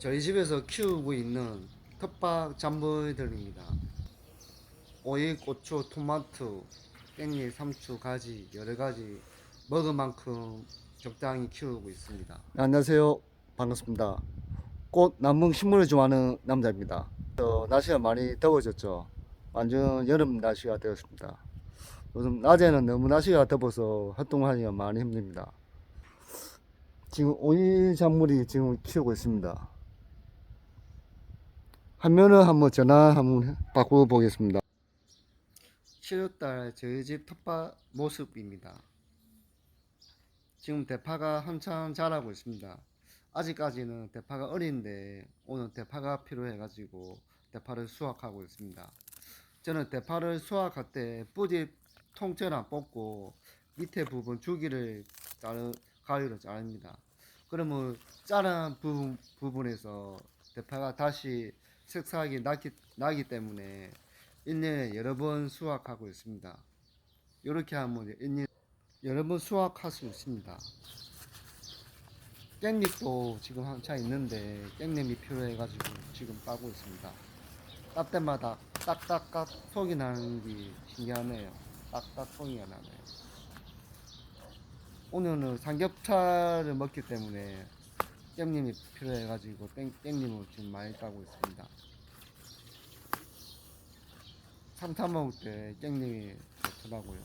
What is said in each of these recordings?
저희 집에서 키우고 있는 텃밭 작물들입니다. 오이, 고추, 토마토, 깻잎, 상추, 가지 여러 가지 먹을 만큼 적당히 키우고 있습니다. 네, 안녕하세요. 반갑습니다. 꽃, 나무, 식물을 좋아하는 남자입니다. 어, 날씨가 많이 더워졌죠. 완전 여름 날씨가 되었습니다. 요즘 낮에는 너무 날씨가 더워서 활동하기가 많이 힘듭니다. 지금 오이 작물이 지금 키우고 있습니다. 화면을 한번 전화 한번 바꿔 보겠습니다. 7월달 저희 집 텃밭 모습입니다. 지금 대파가 한참 자라고 있습니다. 아직까지는 대파가 어린데 오늘 대파가 필요해가지고 대파를 수확하고 있습니다. 저는 대파를 수확할 때 뿌리 통째로 뽑고 밑에 부분 줄기를 자르, 가위로 자릅니다. 그러면 자른 부분, 부분에서 대파가 다시 색상이 나기, 나기 때문에 1년에 여러 번 수확하고 있습니다. 이렇게 하면 1년 여러 번 수확할 수 있습니다. 깻잎도 지금 한차 있는데 깻잎이 필요해가지고 지금 따고 있습니다. 딸 때마다 딱딱딱 속이 나는 게 신기하네요. 딱딱 속이가 나네요. 오늘은 삼겹살을 먹기 때문에 깻잎이 필요해가지고 땡, 깻잎을 지금 많이 따고 있습니다. 삼삼 먹을 때 깻잎이 좋더라고요.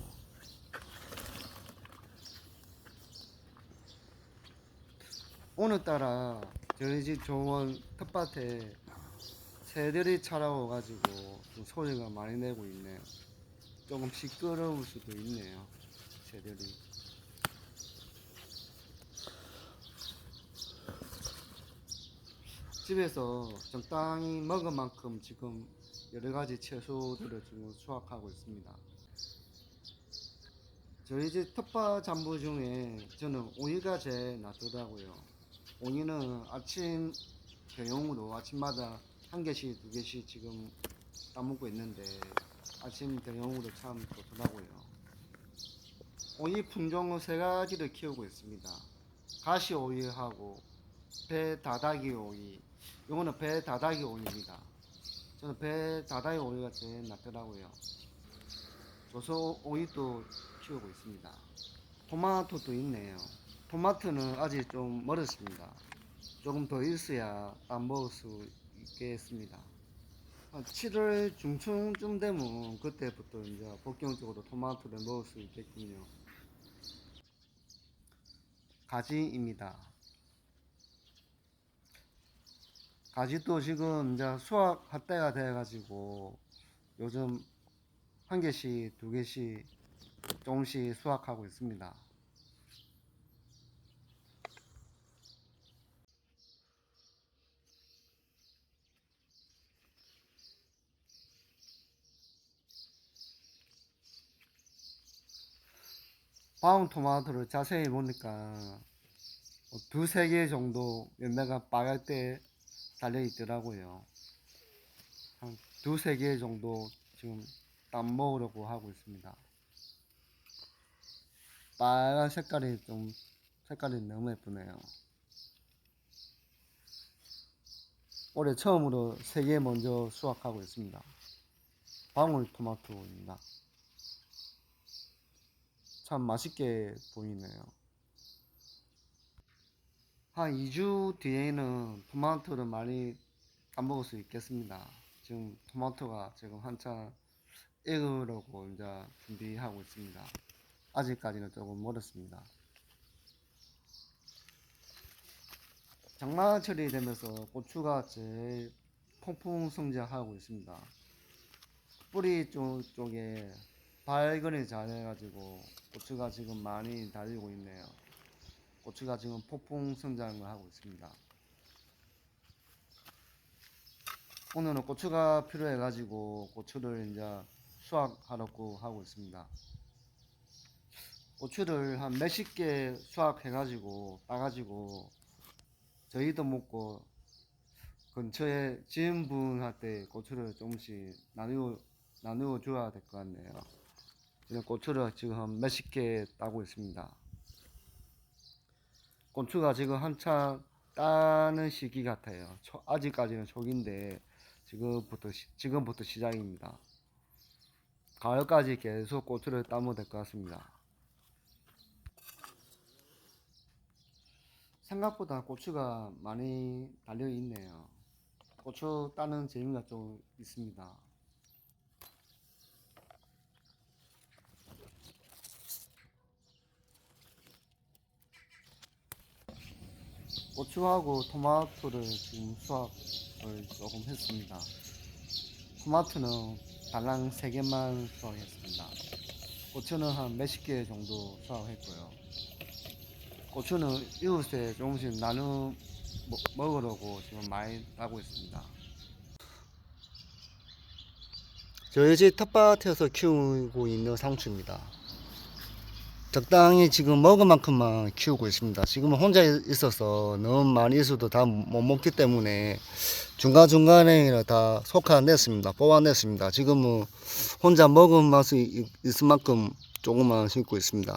오늘따라 저희 집 정원 텃밭에 새들이 찾아와가지고 좀 소리가 많이 내고 있네요. 조금 시끄러울 수도 있네요. 새들이. 집에서 적당히 먹을 만큼 지금 여러 가지 채소들을 지금 수확하고 있습니다. 저희 집 텃밭 잠부 중에 저는 오이가 제일 낫더라고요. 오이는 아침 대용으로 아침마다 한 개씩 두 개씩 지금 따먹고 있는데 아침 대용으로 참 좋더라고요. 오이 품종은 세 가지를 키우고 있습니다. 가시 오이하고 배 다다기 오이. 이거는 배 다다기 오이입니다. 저는 배 다다기 오이가 제일 낫더라고요. 조소 오이도 키우고 있습니다. 토마토도 있네요. 토마토는 아직 좀 멀었습니다. 조금 더 있어야 안 먹을 수 있겠습니다. 한 7월 중순쯤 되면 그때부터 이제 본격적으로 토마토를 먹을 수 있겠군요. 가지입니다. 가지도 지금 이제 수확할 때가 돼가지고 요즘 한 개씩 두 개씩 조금씩 수확하고 있습니다. 방울토마토를 자세히 보니까 두세 개 정도 열매가 빨갈 때 달려 있더라고요. 한 두세 개 정도 지금 땀 먹으려고 하고 있습니다. 빨간 색깔이 좀 색깔이 너무 예쁘네요. 올해 처음으로 세 개 먼저 수확하고 있습니다. 방울토마토입니다. 참 맛있게 보이네요. 한 2주 뒤에는 토마토를 많이 안 먹을 수 있겠습니다. 지금 토마토가 지금 한참 익으려고 이제 준비하고 있습니다. 아직까지는 조금 멀었습니다. 장마철이 되면서 고추가 제일 폭풍 성장하고 있습니다. 뿌리 쪽, 쪽에 발근이 잘해가지고 고추가 지금 많이 달리고 있네요. 고추가 지금 폭풍 성장을 하고 있습니다. 오늘은 고추가 필요해 가지고 고추를 이제 수확하려고 하고 있습니다. 고추를 한 몇십 개 수확해 가지고 따 가지고 저희도 먹고 근처에 지인분한테 고추를 조금씩 나누어 나누어 줘야 될 것 같네요. 지금 고추를 지금 한 몇십 개 따고 있습니다. 고추가 지금 한참 따는 시기 같아요. 초- 아직까지는 초기인데 지금부터 시, 지금부터 시작입니다. 가을까지 계속 고추를 따면 될 것 같습니다. 생각보다 고추가 많이 달려 있네요. 고추 따는 재미가 좀 있습니다. 고추하고 토마토를 지금 수확을 조금 했습니다. 토마토는 달랑 3개만 수확했습니다. 고추는 한 몇십 개 정도 수확했고요. 고추는 이웃에 조금씩 나눠 먹- 먹으려고 지금 많이 따고 있습니다. 저희 집 텃밭에서 키우고 있는 상추입니다. 적당히 지금 먹을 만큼만 키우고 있습니다. 지금은 혼자 있어서 너무 많이 있어도 다 못 먹기 때문에 중간중간에 다 속아냈습니다. 뽑아냈습니다. 지금은 혼자 먹을 맛이 있- 있을 만큼 조금만 심고 있습니다.